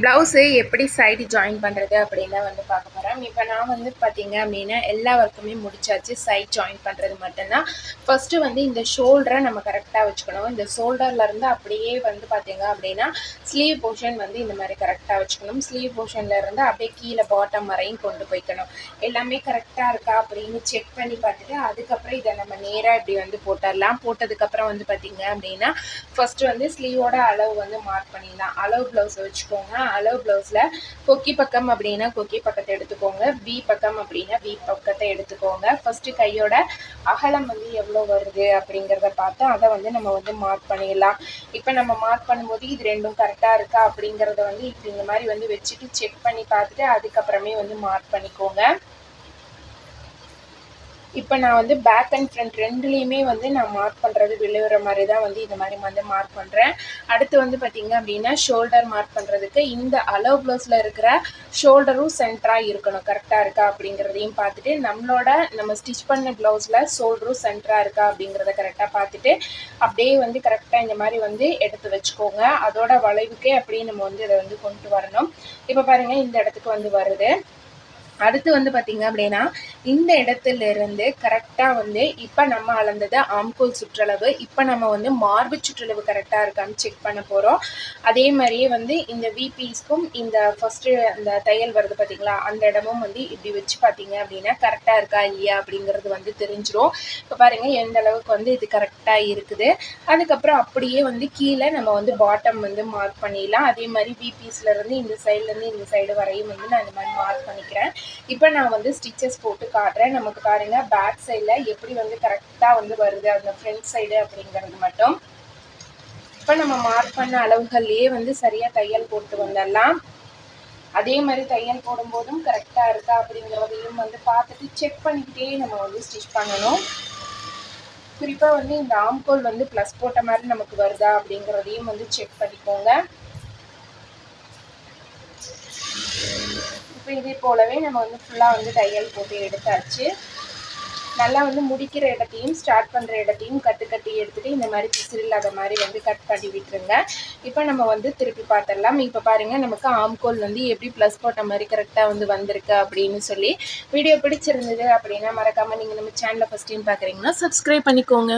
Blouse எப்படி side join பண்ணுறது அப்படின்னு வந்து பார்க்க போகிறேன் இப்போ நான் வந்து பார்த்தீங்க அப்படின்னா எல்லா ஒர்க்குமே முடிச்சாச்சு சைட் ஜாயின் பண்ணுறது மட்டும்தான். ஃபஸ்ட்டு வந்து இந்த ஷோல்டரை நம்ம கரெக்டாக வச்சுக்கணும். இந்த ஷோல்டர்லேருந்து அப்படியே வந்து பார்த்திங்க அப்படின்னா ஸ்லீவ் போர்ஷன் வந்து இந்த மாதிரி கரெக்டாக வச்சுக்கணும். ஸ்லீவ் போர்ஷன்லேருந்து அப்படியே கீழே பாட்டம் வரையும் கொண்டு போய்க்கணும். எல்லாமே கரெக்டாக இருக்கா அப்படின்னு செக் பண்ணி பார்த்துட்டு அதுக்கப்புறம் இதை நம்ம நேராக இப்படி வந்து போட்டுடலாம். போட்டதுக்கப்புறம் வந்து பார்த்தீங்க அப்படின்னா ஃபஸ்ட்டு வந்து ஸ்லீவோட அளவு வந்து மார்க் பண்ணிடலாம். அளவு ப்ளவுஸை வச்சுக்கோங்க. அளவு ப்ளவுஸில் கொக்கி பக்கம் அப்படின்னா கொக்கி பக்கத்தை எடுத்துக்கோங்க வி பக்கம் அப்படின்னா வி பக்கத்தை எடுத்துக்கோங்க. ஃபஸ்ட்டு கையோட அகலம் வந்து எவ்வளோ வருது அப்படிங்கிறத பார்த்து அதை வந்து நம்ம வந்து மார்க் பண்ணிடலாம். இப்போ நம்ம மார்க் பண்ணும்போது இது ரெண்டும் கரெக்டாக இருக்கா அப்படிங்கிறத வந்து இப்போ இந்த மாதிரி வந்து வச்சுட்டு செக் பண்ணி பார்த்துட்டு அதுக்கப்புறமே வந்து மார்க் பண்ணிக்கோங்க. இப்போ நான் வந்து பேக் அண்ட் ஃப்ரண்ட் ரெண்டுலேயுமே வந்து நான் மார்க் பண்ணுறது விழுகிற மாதிரி தான் வந்து இந்த மாதிரி வந்து மார்க் பண்ணுறேன் அடுத்து வந்து பார்த்திங்க அப்படின்னா ஷோல்டர் மார்க் பண்ணுறதுக்கு இந்த அலோ ப்ளவுஸில் இருக்கிற ஷோல்டரும் சென்டராக இருக்கணும். கரெக்டாக இருக்கா அப்படிங்கிறதையும் பார்த்துட்டு நம்மளோட நம்ம ஸ்டிச் பண்ண ப்ளவுஸில் ஷோல்டரும் சென்டராக இருக்கா அப்படிங்கிறத கரெக்டாக பார்த்துட்டு அப்படியே வந்து கரெக்டாக இந்த மாதிரி வந்து எடுத்து வச்சுக்கோங்க. அதோட வளைவுக்கே அப்படியே நம்ம வந்து இதை வந்து கொண்டு வரணும். இப்போ பாருங்கள் இந்த இடத்துக்கு வந்து வருது. அடுத்து வந்து பார்த்திங்க அப்படின்னா இந்த இடத்துல இருந்து கரெக்டாக வந்து இப்போ நம்ம அளந்தது ஆம்கோல் சுற்றளவு இப்போ நம்ம வந்து மார்பு சுற்றளவு கரெக்டாக இருக்கான்னு செக் பண்ண போகிறோம் அதே மாதிரியே வந்து இந்த விபிஸ்க்கும் இந்த ஃபஸ்ட்டு அந்த தையல் வருது பார்த்திங்களா அந்த இடமும் வந்து இப்படி வச்சு பார்த்தீங்க அப்படின்னா கரெக்டாக இருக்கா இல்லையா அப்படிங்கிறது வந்து தெரிஞ்சிடும் இப்போ பாருங்கள் எந்த அளவுக்கு வந்து இது கரெக்டாக இருக்குது. அதுக்கப்புறம் அப்படியே வந்து கீழே நம்ம வந்து பாட்டம் வந்து மார்க் பண்ணிடலாம். அதே மாதிரி விபிஸ்லேருந்து இந்த சைட்லேருந்து இந்த சைடு வரையும் வந்து நான் இந்த மாதிரி மார்க் பண்ணிக்கிறேன். இப்போ நான் வந்து ஸ்டிச்சஸ் போட்டு காட்டுறேன். நமக்கு பாருங்கள் பேக் சைடில் எப்படி வந்து கரெக்டாக வந்து வருது. அந்த ஃப்ரண்ட் சைடு அப்படிங்கிறது மட்டும். இப்போ நம்ம மார்க் பண்ண அளவுகள்லேயே வந்து சரியாக தையல் போட்டு வந்துடலாம். அதே மாதிரி தையல் போடும்போதும் கரெக்டாக இருக்கா அப்படிங்கிறதையும் வந்து பார்த்துட்டு செக் பண்ணிக்கிட்டே நம்ம வந்து ஸ்டிச் பண்ணணும். குறிப்பாக வந்து இந்த ஆம்கோல் வந்து ப்ளஸ் போட்ட மாதிரி நமக்கு வருதா அப்படிங்கிறதையும் வந்து செக் பண்ணிக்கோங்க. இப்போ இதே போலவே நம்ம வந்து ஃபுல்லாக வந்து தையல் போட்டு எடுத்தாச்சு. நல்லா வந்து முடிக்கிற இடத்தையும் ஸ்டார்ட் பண்ணுற இடத்தையும் கட்டு கட்டி எடுத்துகிட்டு இந்த மாதிரி பிசிறு இல்லாத மாதிரி வந்து கட் பண்ணி விட்டுருங்க. இப்போ நம்ம வந்து திருப்பி பார்த்துடலாம். இப்போ பாருங்கள் நமக்கு ஆம்கோல் வந்து எப்படி ப்ளஸ் போட்ட மாதிரி கரெக்டாக வந்து வந்திருக்கு அப்படின்னு சொல்லி வீடியோ பிடிச்சிருந்தது அப்படின்னா மறக்காமல் நீங்கள் நம்ம சேனலை ஃபஸ்ட் டைம் பார்க்குறீங்கன்னா சப்ஸ்கிரைப் பண்ணிக்கோங்க.